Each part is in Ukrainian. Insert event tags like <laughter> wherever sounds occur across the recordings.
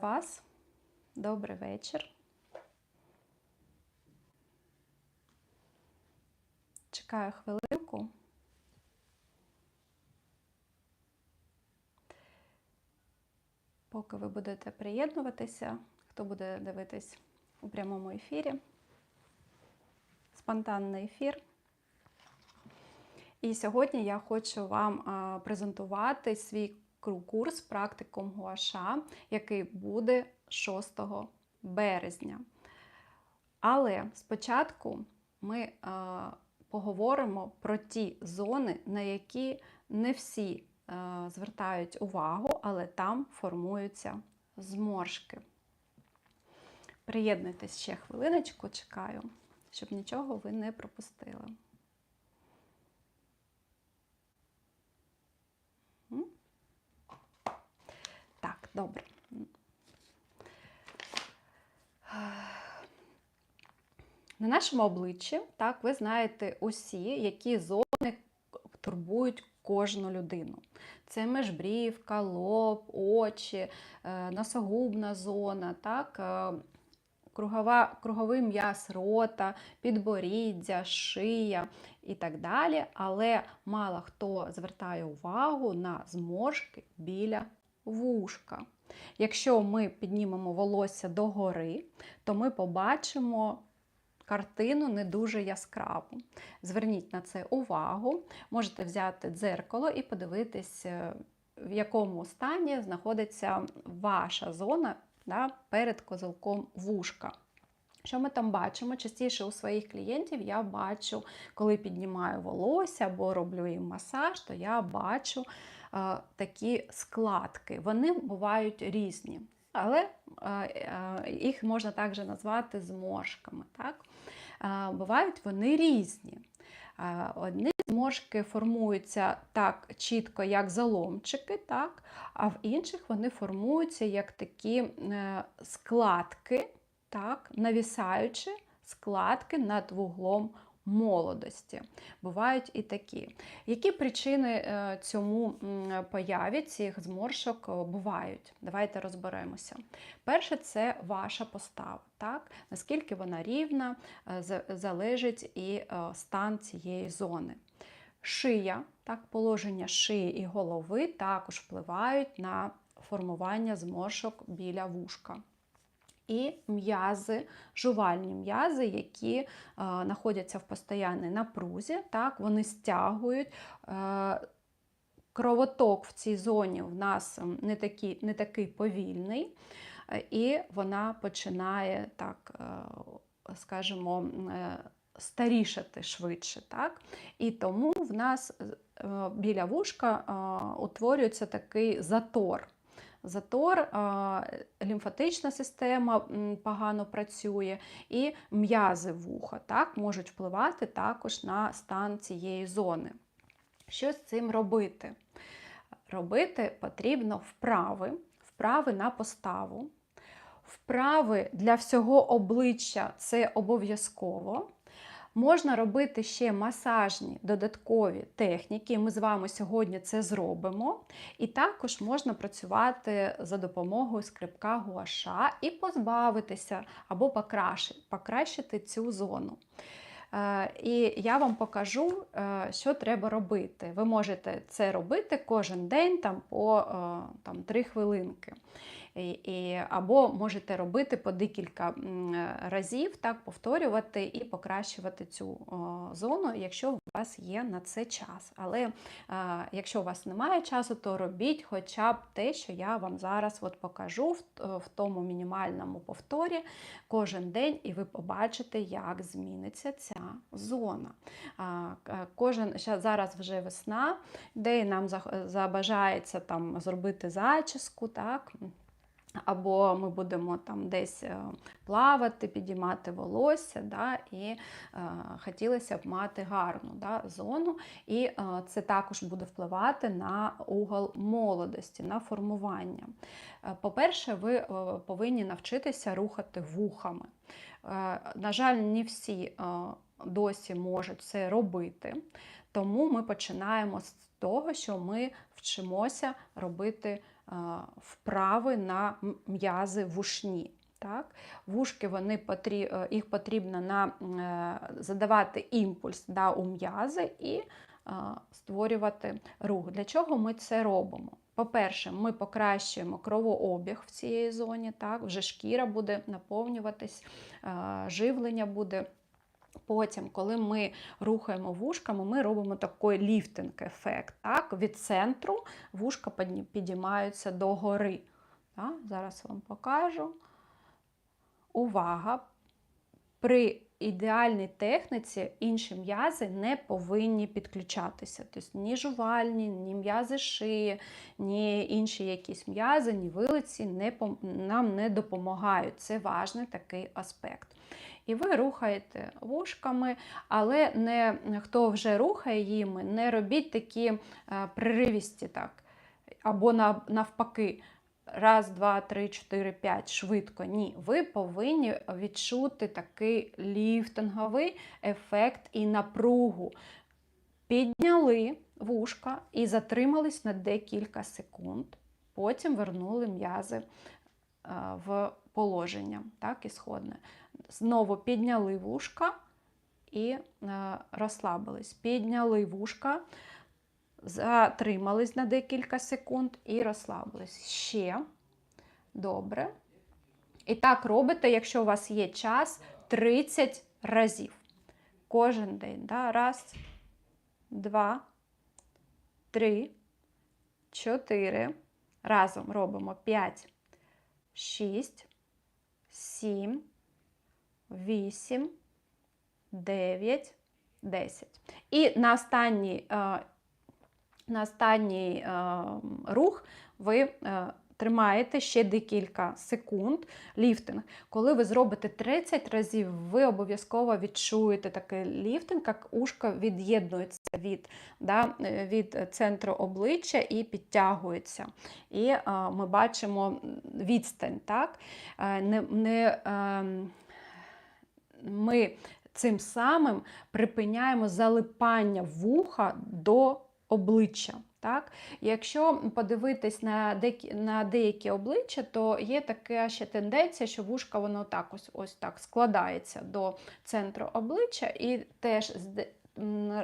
вас. Добрий вечір. Чекаю хвилинку. Поки ви будете приєднуватися, хто буде дивитись у прямому ефірі. Спонтанний ефір. І сьогодні я хочу вам презентувати свій курс практикум Гуаша, який буде 6 березня. Але спочатку ми а, поговоримо про ті зони, на які не всі а, звертають увагу, але там формуються зморшки. Приєднуйтесь ще хвилиночку, чекаю, щоб нічого ви не пропустили. М? Так, добре. На нашому обличчі, так, ви знаєте усі, які зони турбують кожну людину. Це межбрівка, лоб, очі, е, носогубна зона, так, е, кругова, круговий м'яз рота, підборіддя, шия і так далі. Але мало хто звертає увагу на зморшки біля вушка. Якщо ми піднімемо волосся догори, то ми побачимо картину не дуже яскраву. Зверніть на це увагу, можете взяти дзеркало і подивитись, е, в якому стані знаходиться ваша зона да, перед козелком вушка. Що ми там бачимо? Частіше у своїх клієнтів я бачу, коли піднімаю волосся або роблю їм масаж, то я бачу такі складки. Вони бувають різні, але їх можна також назвати зморшками. Так? Бувають вони різні. Одні зморшки формуються так чітко, як заломчики, так? а в інших вони формуються як такі е, складки, так? навісаючи складки над вуглом молодості. Бувають і такі. Які причини е, цьому появі цих зморшок е, бувають? Давайте розберемося. Перше, це ваша постава. Так? Наскільки вона рівна, е, залежить і стан цієї зони. Шия, так, положення шиї і голови також впливають на формування зморшок біля вушка. І м'язи, жувальні м'язи, які е, знаходяться в постійній напрузі, так, вони стягують. Е, кровоток в цій зоні в нас не такий, не такий повільний, е, і вона починає так, е, скажімо, старішати швидше. Так? І тому в нас біля вушка утворюється такий затор. Затор, лімфатична система погано працює, і м'язи вуха так, можуть впливати також на стан цієї зони. Що з цим робити? Робити потрібно вправи, вправи на поставу. Вправи для всього обличчя це обов'язково. Можна робити ще масажні додаткові техніки. Ми з вами сьогодні це зробимо. І також можна працювати за допомогою скрипка гуаша і позбавитися або покращити, цю зону. Е, І я вам покажу, е, що треба робити. Ви можете це робити кожен день там, по е, там, 3 хвилинки. І, або можете робити по декілька разів, так, повторювати і покращувати цю зону, якщо у вас є на це час. Але е, якщо у вас немає часу, то робіть хоча б те, що я вам зараз от покажу в, тому мінімальному повторі кожен день, і ви побачите, як зміниться ця зона. Кожен ща- зараз вже весна, де нам зах- забажається там зробити зачіску, так. Або ми будемо там десь е, плавати, підіймати волосся, да, і е, хотілося б мати гарну да, зону. І е, це також буде впливати на угол молодості, на формування. Е, По-перше, ви е, повинні навчитися рухати вухами. Е, На жаль, не всі е, досі можуть це робити, тому ми починаємо з того, що ми вчимося робити вправи на м'язи вушні. Так? Вушки вони потрі... е, їх потрібно на, е, задавати імпульс да, у м'язи і створювати рух. Для чого ми це робимо? По-перше, ми покращуємо кровообіг в цій зоні, так? вже шкіра буде наповнюватись, живлення буде. Потім, коли ми рухаємо вушками, ми робимо такий ліфтинг-ефект. Так? Від центру вушка підіймаються догори. Так? Зараз вам покажу. Увага! При ідеальній техніці інші м'язи не повинні підключатися. Тобто ні жувальні, ні м'язи шиї, ні інші якісь м'язи, ні вилиці не, нам не допомагають. Це важний такий аспект. І ви рухаєте вушками, але не хто вже рухає їми, не робіть такі е, приривісті так. Або навпаки. Раз, два, три, чотири, п'ять, швидко. Ні, ви повинні відчути такий ліфтинговий ефект і напругу. Підняли вушка і затримались на декілька секунд. Потім вернули м'язи е, в положення, так, ісходне. Знову підняли вушка і е, розслабились. Підняли вушка, затримались на декілька секунд і розслабились. Ще. Добре. І так робите, якщо у вас є час, 30 разів. Кожен день. Да? Раз, два, три, чотири. Разом робимо 5, 6, 7, 8, 9, 10. І на останній, е, на останній е, рух ви е, тримаєте ще декілька секунд ліфтинг. Коли ви зробите 30 разів, ви обов'язково відчуєте такий ліфтинг, як ушко від'єднується від, да, е, від центру обличчя і підтягується. І е, ми бачимо відстань. Так? Е, не, не, ем, ми цим самим припиняємо залипання вуха до обличчя. Так? Якщо подивитись на деякі, на деякі обличчя, то є така ще тенденція, що вушка воно так ось, ось так складається до центру обличчя і теж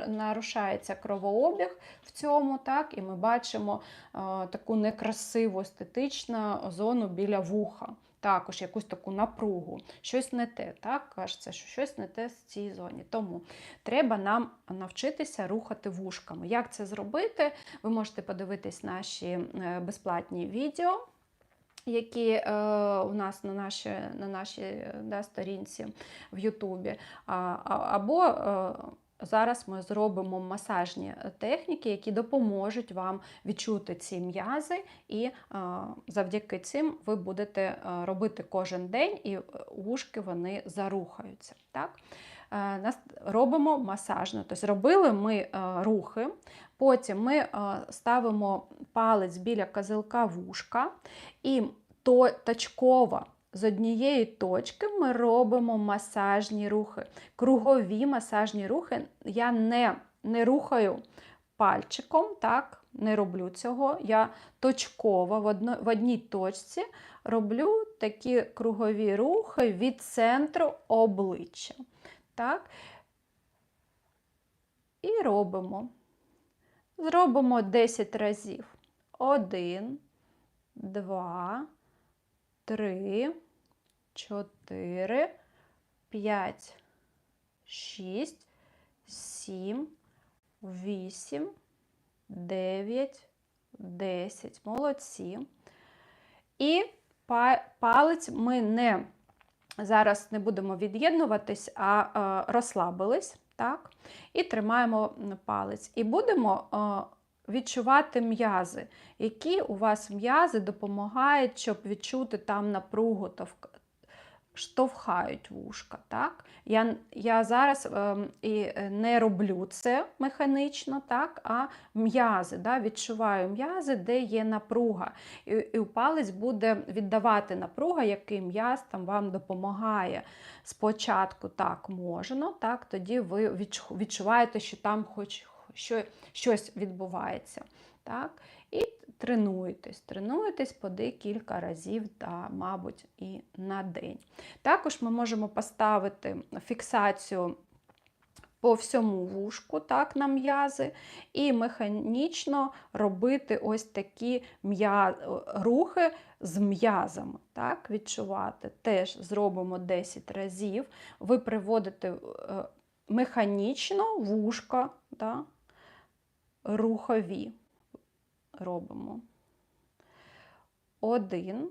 нарушається кровообіг в цьому, так, і ми бачимо е, таку некрасиву естетичну зону біля вуха. Також якусь таку напругу, щось не те, так кажеться, що щось не те в цій зоні. Тому треба нам навчитися рухати вушками. Як це зробити? Ви можете подивитись наші е, безплатні відео. Які е, у нас на нашій, на е, да, сторінці в Ютубі. Або е, зараз ми зробимо масажні техніки, які допоможуть вам відчути ці м'язи, і е, завдяки цим ви будете е, робити кожен день, і е, вушки вони зарухаються. Так? Е, Робимо масажно. Тобто робили ми е, рухи, потім ми е, ставимо палець біля козелка вушка і то, з однієї точки ми робимо масажні рухи. Кругові масажні рухи. Я не, не рухаю пальчиком, так, не роблю цього. Я точково в, одно, в одній точці роблю такі кругові рухи від центру обличчя. Так? І робимо. Зробимо 10 разів. Один, два, три, чотири, п'ять, шість, сім, вісім, дев'ять, десять. Молодці. І палець ми не зараз не будемо від'єднуватись, а е, розслабились. Так? І тримаємо палець. І будемо е, відчувати м'язи, які у вас м'язи допомагають, щоб відчути там напругу, штовхають вушка. Так? Я, я зараз ем, і е, не роблю це механічно, так? а м'язи. Да? Відчуваю м'язи, де є напруга. І, і палець буде віддавати напруга, який м'яз там вам допомагає. Спочатку так можна, так, тоді ви відчуваєте, що там хоч що, щось відбувається. Так? І тренуєтесь. Тренуєтесь по декілька разів, та, мабуть, і на день. Також ми можемо поставити фіксацію по всьому вушку, так, на м'язи, і механічно робити ось такі рухи з м'язами. Так, відчувати. Теж зробимо 10 разів. Ви приводите е, механічно вушка, так, рухові робимо. Один.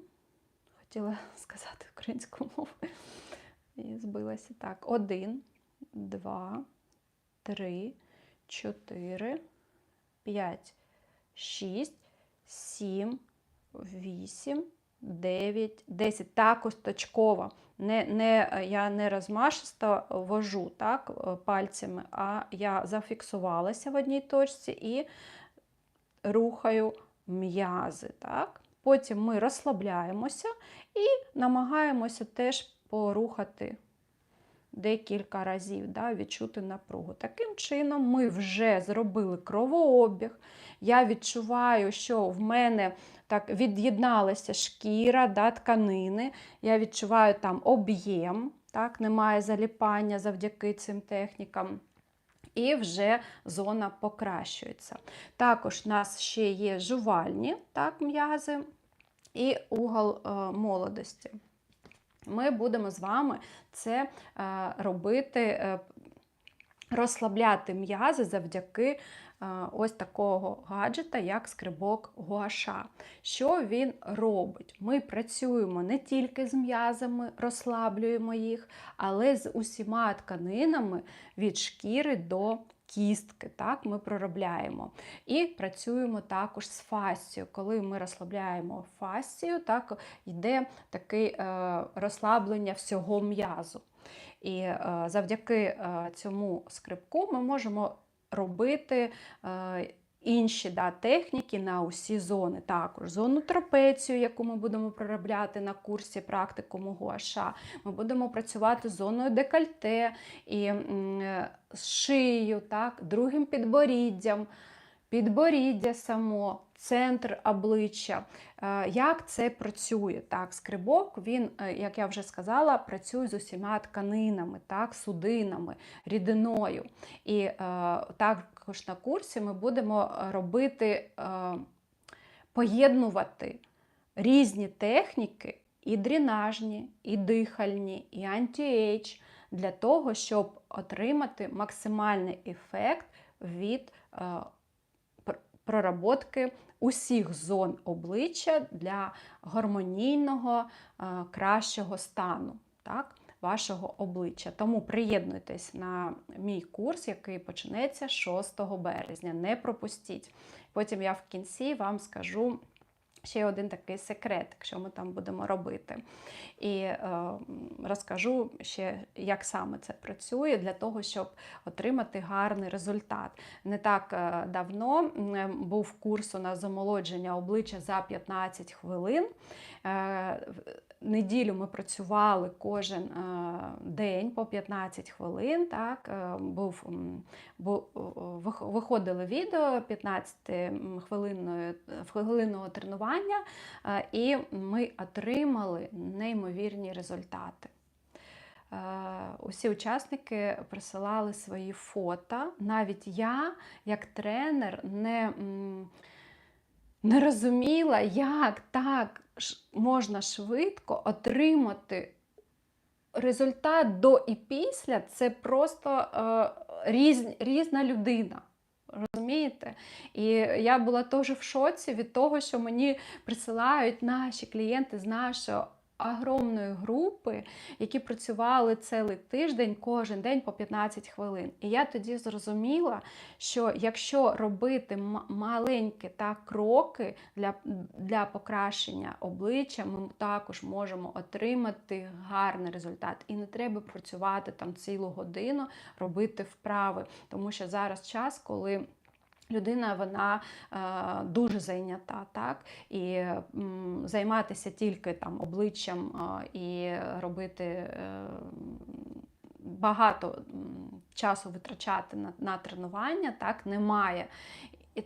Хотіла <laughs> сказати українську мову. І збилася так. Один, два, три, чотири, п'ять, шість, сім, вісім, дев'ять, десять. Також точково. Не, не, я не розмашисто вожу так, пальцями, а я зафіксувалася в одній точці і рухаю м'язи. Так? Потім ми розслабляємося і намагаємося теж порухати декілька разів, да, відчути напругу. Таким чином, ми вже зробили кровообіг. Я відчуваю, що в мене так від'єдналася шкіра, да, тканини. Я відчуваю там об'єм, так, немає заліпання завдяки цим технікам. І вже зона покращується. Також у нас ще є жувальні так, м'язи і угол е, молодості. Ми будемо з вами це е, робити, е, розслабляти м'язи завдяки е, ось такого гаджета, як скрибок гуаша. Що він робить? Ми працюємо не тільки з м'язами, розслаблюємо їх, але з усіма тканинами від шкіри до кістки, так, ми проробляємо. І працюємо також з фасцією. Коли ми розслабляємо фасцію, так, йде таке е, розслаблення всього м'язу. І е, завдяки е, цьому скрипку ми можемо робити. Е, Інші да, техніки на усі зони. Також зону трапецію, яку ми будемо проробляти на курсі практикуму Гуаша. Ми будемо працювати з зоною декольте і з шиєю, так, другим підборіддям, підборіддя само, центр обличчя. Е, Як це працює? Так, Скрибок, він, е, як я вже сказала, працює з усіма тканинами, так, судинами, рідиною. І е, також на курсі ми будемо робити, поєднувати різні техніки, і дренажні, і дихальні, і анті-ейдж, для того, щоб отримати максимальний ефект від проработки усіх зон обличчя для гармонійного, е, кращого стану. Так? Вашого обличчя. Тому приєднуйтесь на мій курс, який почнеться 6 березня. Не пропустіть. Потім я в кінці вам скажу ще один такий секрет, що ми там будемо робити. І е, розкажу ще, як саме це працює, для того, щоб отримати гарний результат. Не так е, давно був курс у нас замолодження обличчя за 15 хвилин. Е, Неділю ми працювали кожен е, день по 15 хвилин. Так, е, був, бу- вих- виходили відео 15 хвилинної, хвилинного тренування, е, і ми отримали неймовірні результати. Е, Усі учасники присилали свої фото. Навіть я, як тренер, не, не розуміла, як так можна швидко отримати результат до і після. Це просто е, різ, різна людина. Розумієте? І я була теж в шоці від того, що мені присилають наші клієнти з нашої огромної групи, які працювали цілий тиждень, кожен день по 15 хвилин. І я тоді зрозуміла, що якщо робити маленькі так, кроки для, для покращення обличчя, ми також можемо отримати гарний результат. І не треба працювати там цілу годину, робити вправи, тому що зараз час, коли Людина вона е, дуже зайнята, так і м, займатися тільки там обличчям е, і робити е, багато часу витрачати на, на тренування, так немає.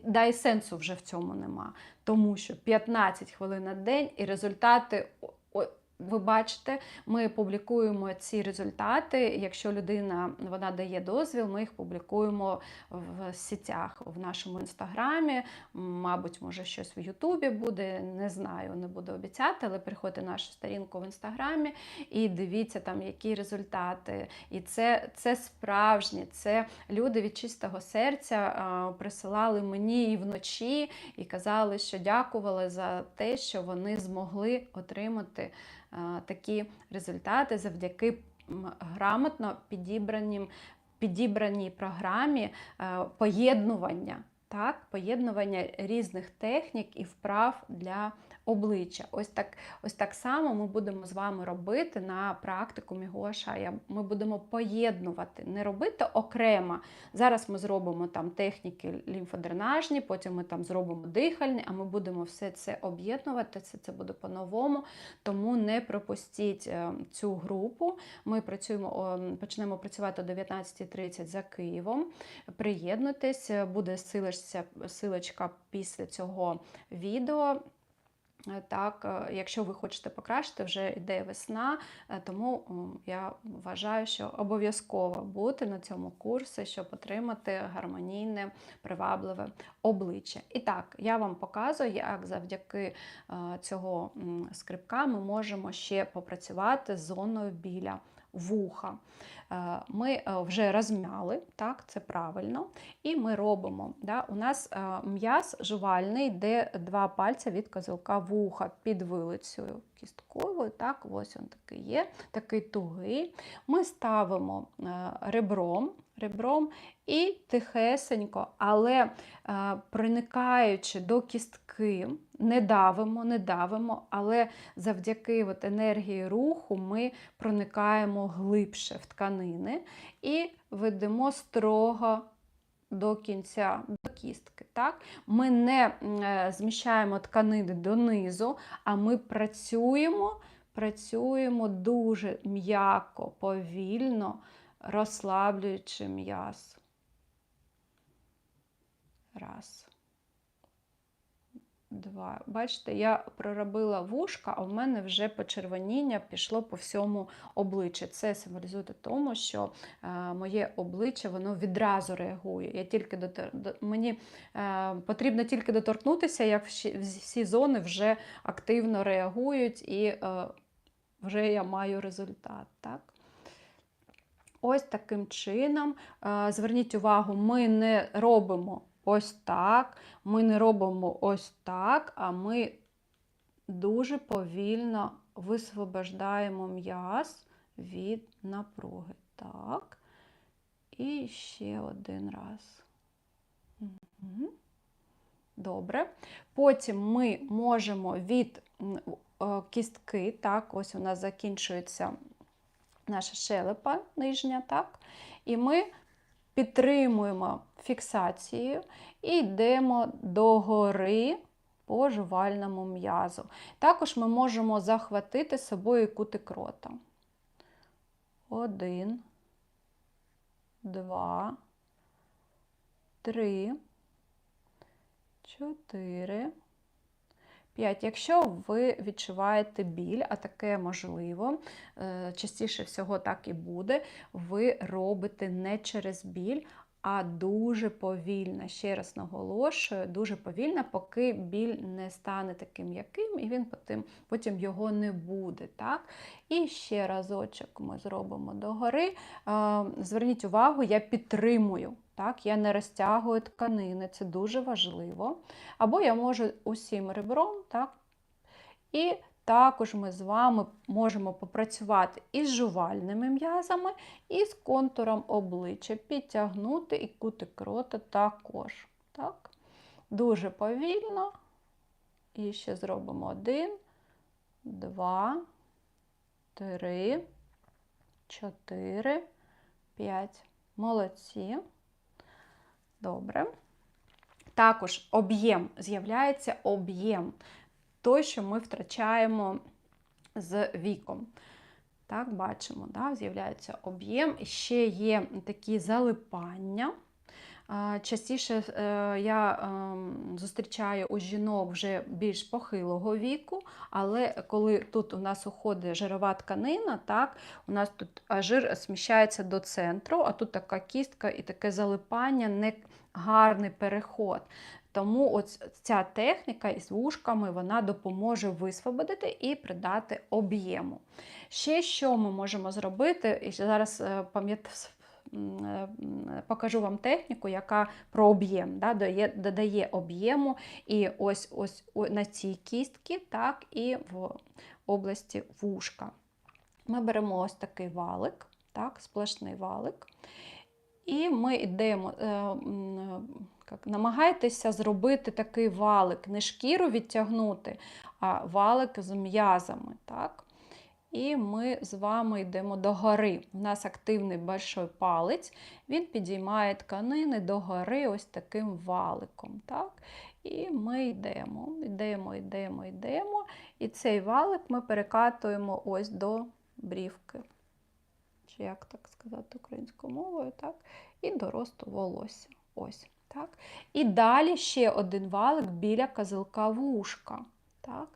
Да і сенсу вже в цьому нема. Тому що 15 хвилин на день і результати. Ви бачите, ми публікуємо ці результати. Якщо людина вона дає дозвіл, ми їх публікуємо в сітях в нашому інстаграмі. Мабуть, може щось в Ютубі буде. Не знаю, не буду обіцяти, але приходьте на нашу сторінку в інстаграмі і дивіться там, які результати. І це, це справжні, це люди від чистого серця присилали мені і вночі, і казали, що дякували за те, що вони змогли отримати такі результати завдяки грамотно підібранім, підібраній програмі е, поєднування. Так, поєднування різних технік і вправ для обличчя. Ось так, ось так само ми будемо з вами робити на практикумі Гоша. Я- Ми будемо поєднувати, не робити окремо. Зараз ми зробимо там техніки лімфодренажні, потім ми там зробимо дихальні, а ми будемо все це об'єднувати. Це, це буде по-новому. Тому не пропустіть е, цю групу. Ми працюємо, почнемо працювати о 19.30 за Києвом. Приєднуйтесь, е, буде силочка після цього відео. Е, Так, е, якщо ви хочете покращити, вже йде весна, е, тому я вважаю, що обов'язково бути на цьому курсі, щоб отримати гармонійне, привабливе обличчя. І так, я вам показую, як завдяки цього скрипка ми можемо ще попрацювати з зоною біля вуха. Е, Ми е, вже розм'яли, так, це правильно. І ми робимо. Да, у нас е, м'яз жувальний, де два пальця від козелка вуха під вилицею кістковою. Так, ось він такий є, такий тугий. Ми ставимо ребром, ребром і тихесенько, але е, проникаючи до кістки, не давимо, не давимо, але завдяки от енергії руху ми проникаємо глибше в тканини і ведемо строго до кінця, до кістки. Так? Ми не е, зміщаємо тканини донизу, а ми працюємо, працюємо дуже м'яко, повільно, розслаблюючи м'яз. Раз. Два. Бачите, я проробила вушка, а в мене вже почервоніння пішло по всьому обличчю. Це символізує тому, що е, моє обличчя воно відразу реагує. Я тільки дотер... до... Мені е, потрібно тільки доторкнутися, як всі, всі зони вже активно реагують, і е, вже я маю результат. Так? Ось таким чином. Е, Зверніть увагу, ми не робимо ось так, ми не робимо ось так, а ми дуже повільно висвобождаємо м'яз від напруги. Так. І ще один раз. Добре. Потім ми можемо від е, кістки, так, ось у нас закінчується наша щелепа нижня, так, і ми підтримуємо фіксацію і йдемо догори по жувальному м'язу. Також ми можемо захватити собою кутик рота. Один, два, три, чотири. 5. Якщо ви відчуваєте біль, а таке можливо, е, частіше всього так і буде, ви робите не через біль, а дуже повільно. Ще раз наголошую, дуже повільно, поки біль не стане таким м'яким, і він потім, потім його не буде. Так? І ще разочок ми зробимо догори. Е, Зверніть увагу, я підтримую. Так, я не розтягую тканини, це дуже важливо. Або я можу усім ребром, так? І також ми з вами можемо попрацювати із жувальними м'язами, і з контуром обличчя, підтягнути і кутик рота також. Так? Дуже повільно. І ще зробимо один, два, три, чотири, п'ять. Молодці. Добре. Також об'єм з'являється об'єм, той, що ми втрачаємо з віком. Так, бачимо, да, з'являється об'єм. Ще є такі залипання. Частіше е, я ем, зустрічаю у жінок вже більш похилого віку, але коли тут у нас уходить жирова тканина, так, у нас тут жир сміщається до центру, а тут така кістка і таке залипання, не гарний переход. Тому ось ця техніка із вушками вона допоможе висвободити і придати об'єму. Ще що ми можемо зробити, і зараз е, пам'ятаю. Е, Покажу вам техніку, яка про об'єм, да, додає, об'єму і ось ось на цій кістці, так, і в області вушка. Ми беремо ось такий валик, так, сплошний валик, і ми йдемо, е, як, намагайтеся зробити такий валик, не шкіру відтягнути, а валик з м'язами. Так? І ми з вами йдемо до гори. У нас активний большой палець, він підіймає тканини до гори ось таким валиком. Так? І ми йдемо, йдемо, йдемо, йдемо. І цей валик ми перекатуємо ось до брівки. Чи як так сказати українською мовою, так? І до росту волосся. Ось. Так? І далі ще один валик біля козелка вушка. Так?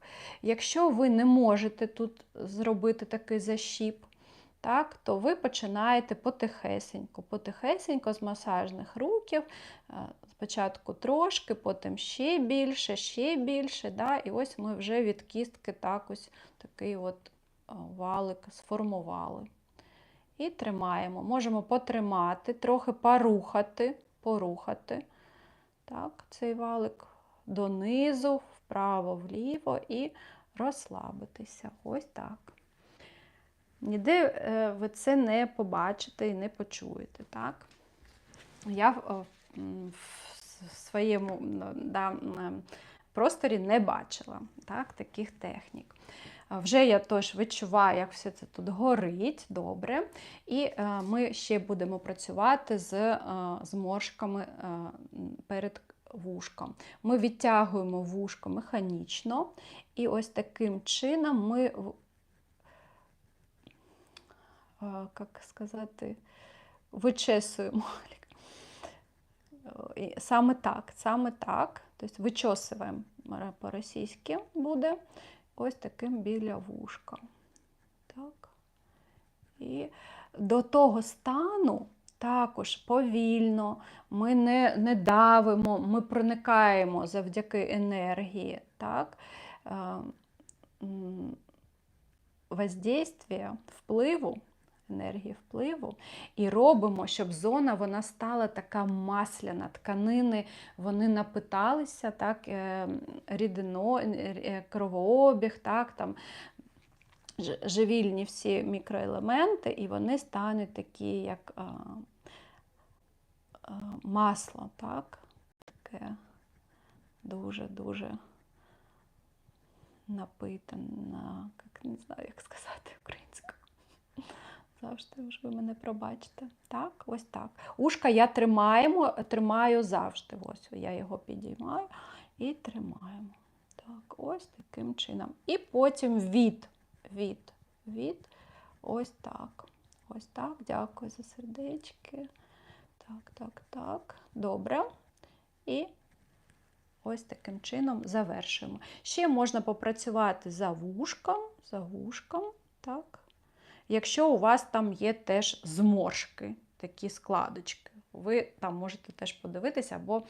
Якщо ви не можете тут зробити такий защіп, так, то ви починаєте потихесенько, потихесенько з масажних руків, е, спочатку трошки, потім ще більше, ще більше. Да? І ось ми вже від кістки так ось такий от е, валик сформували. І тримаємо. Можемо потримати, трохи порухати, порухати так, цей валик донизу, вправо, вліво і розслабитися. Ось так. Ніде е, ви це не побачите і не почуєте. так? Я в, своєму да, просторі не бачила так, таких технік. Вже я теж відчуваю, як все це тут горить добре. І е, ми ще будемо працювати з е, зморшками перед вушком. Ми відтягуємо вушко механічно, і ось таким чином ми, як сказати, вичесуємо. Саме так, саме так. Тобто вичосуємо по-російськи буде ось таким біля вушка. Так. І до того стану також повільно, ми не, не давимо, ми проникаємо завдяки енергії. Так? Е, Воздействия, впливу, енергії впливу, і робимо, щоб зона вона стала така масляна. Тканини вони напиталися, так, е, рідино, е, кровообіг, так, там, живільні всі мікроелементи, і вони стануть такі, як масло, так? Таке дуже-дуже напитане, як не знаю, як сказати українською. Завжди ж ви мене пробачите. Так, ось так. Ушка я тримаємо, тримаю завжди. Ось я його підіймаю і тримаємо. Так, ось таким чином. І потім від, від, від. Ось так. Ось так. Дякую за сердечки. Так, так, так. Добре. І ось таким чином завершуємо. Ще можна попрацювати за вушком, за вушком, так. Якщо у вас там є теж зморшки, такі складочки, ви там можете теж подивитися або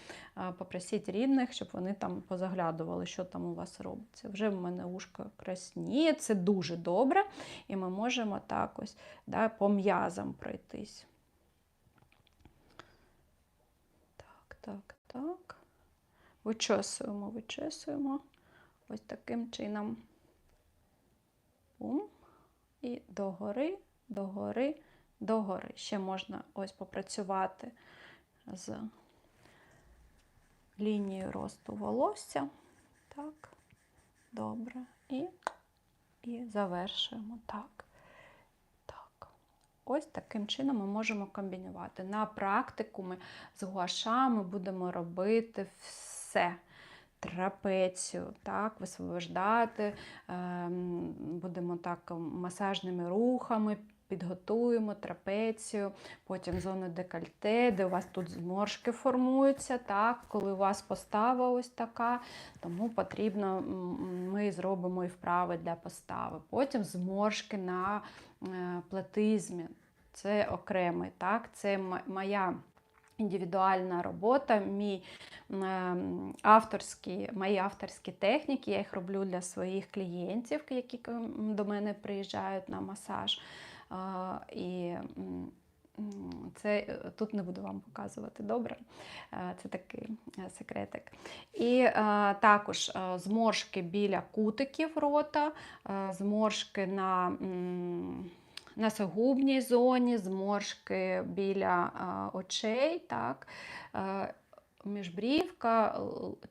попросіть рідних, щоб вони там позаглядували, що там у вас робиться. Вже в мене ушко красніє, це дуже добре. І ми можемо так ось да, по м'язам пройтись. Так, так. Вичесуємо, вичесуємо. Ось таким чином. Бум. І догори, догори, догори. Ще можна ось попрацювати з лінією росту волосся. Так, добре. І, і завершуємо. Так. Ось таким чином ми можемо комбінувати. На практику ми з гуашами будемо робити все. трапецію, так, висвобождати, ем, будемо так масажними рухами. Підготуємо трапецію, потім зону декольте, де у вас тут зморшки формуються, так, коли у вас постава ось така, тому потрібно, ми зробимо і вправи для постави. Потім зморшки на е, платизмі. Це окремий, так, це моя індивідуальна робота, мій ем, авторські, мої авторські техніки. Я їх роблю для своїх клієнтів, які до мене приїжджають на масаж. А, І це е, тут не буду вам показувати добре. Е, Це такий е, секретик. І також зморшки біля кутиків рота, зморшки на. Носогубній зоні, зморшки біля е, очей, так, міжбрівка,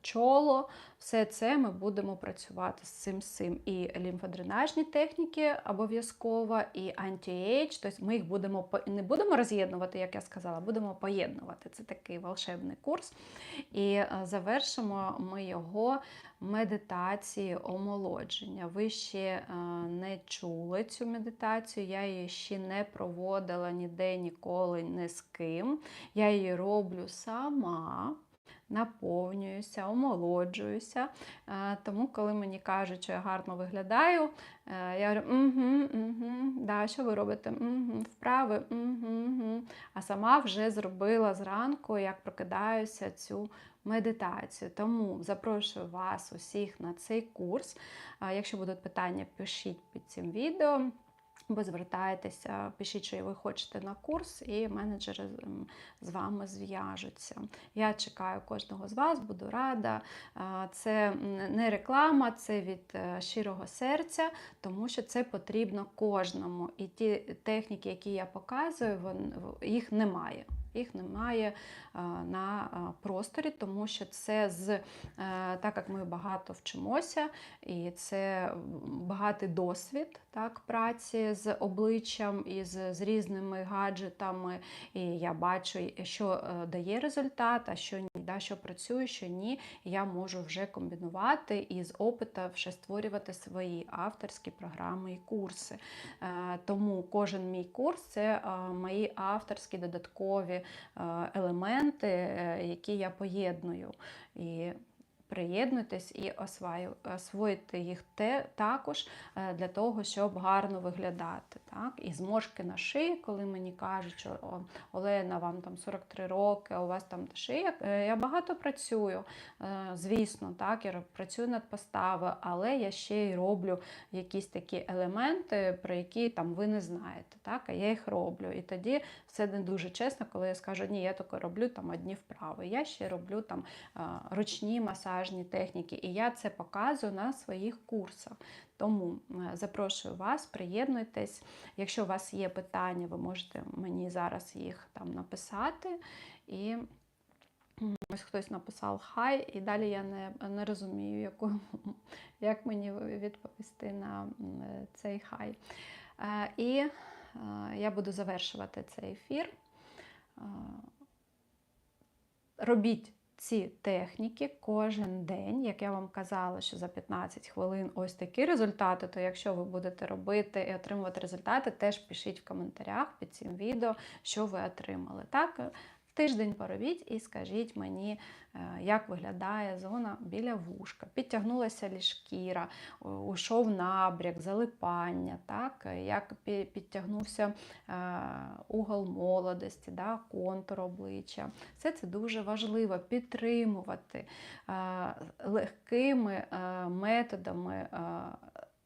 чоло, все це ми будемо працювати з цим з. І лімфодренажні техніки обов'язково, і анті-ейдж, тобто ми їх будемо не будемо роз'єднувати, як я сказала, будемо поєднувати. Це такий волшебний курс. І е, завершимо ми його медитації омолодження. Ви ще е, не чули цю медитацію, я її ще не проводила ніде ніколи ні з ким. Я її роблю сама. Наповнююся, омолоджуюся. Е, Тому, коли мені кажуть, що я гарно виглядаю, е, я говорю, угу, угу, да, що ви робите? Угу, вправи, угу, угу. А сама вже зробила зранку, як прокидаюся цю медитацію. Тому запрошую вас усіх на цей курс. Якщо будуть питання, пишіть під цим відео. Ви звертаєтеся, пишіть, що ви хочете на курс, і менеджери з- вами зв'яжуться. Я чекаю кожного з вас, буду рада. Це не реклама, це від е, щирого серця, тому що це потрібно кожному. І ті техніки, які я показую, їх немає. Їх немає на просторі, тому що це з е, так як ми багато вчимося, і це багатий досвід так, праці з обличчям і з, з різними гаджетами. І я бачу, що е, дає результат, а що ні, да, що працює, що ні. Я можу вже комбінувати і з опиту вже створювати свої авторські програми і курси. Е, Тому кожен мій курс це мої авторські додаткові елементи, е, які я поєдную. І приєднуйтесь і освоїти їх те, також е, для того, щоб гарно виглядати. Так? І зморшки на шиї, коли мені кажуть, що Олена, вам там 43 роки, у вас там шия. Е, Я багато працюю, е, звісно, так, я працюю над поставою, але я ще й роблю якісь такі елементи, про які там ви не знаєте. Так? А я їх роблю. І тоді все не дуже чесно, коли я скажу, ні, я тільки роблю там одні вправи. Я ще роблю там ручні масажні техніки, і я це показую на своїх курсах. Тому е, запрошую вас, приєднуйтесь. Якщо у вас є питання, ви можете мені зараз їх там написати. І ось хтось написав хай, і далі я не, не розумію, яку, <laughs> як мені відповісти на цей хай. Е, І е, я буду завершувати цей ефір. Робіть ці техніки кожен день. Як я вам казала, що за 15 хвилин ось такі результати, то якщо ви будете робити і отримувати результати, теж пишіть в коментарях під цим відео, що ви отримали. Так? Тиждень поробіть і скажіть мені, е, як виглядає зона біля вушка. Підтягнулася лі шкіра, у- ушов набряк, залипання, так? як підтягнувся е, угол молодості, да? контур обличчя. Все це дуже важливо підтримувати е, легкими методами.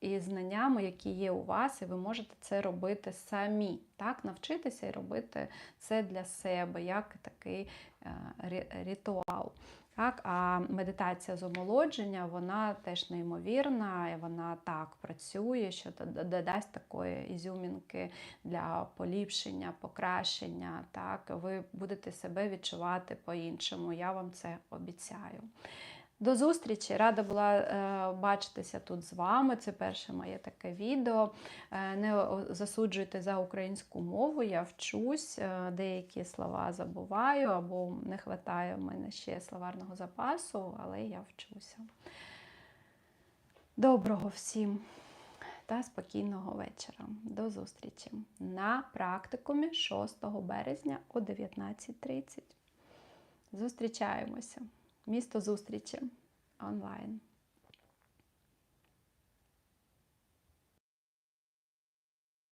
І знаннями, які є у вас, і ви можете це робити самі, так, навчитися і робити це для себе, як такий е, ритуал. Так, а медитація з омолодження, вона теж неймовірна, і вона так працює, що додасть такої ізюмінки для поліпшення, покращення. Так, ви будете себе відчувати по-іншому. Я вам це обіцяю. До зустрічі! Рада була е, бачитися тут з вами. Це перше моє таке відео. Е, не засуджуйте за українську мову, я вчусь, е, деякі слова забуваю або не вистачає в мене ще словарного запасу, але я вчуся. Доброго всім та спокійного вечора. До зустрічі на практикумі 6 березня о 19.30. Зустрічаємося. Місто зустрічі онлайн.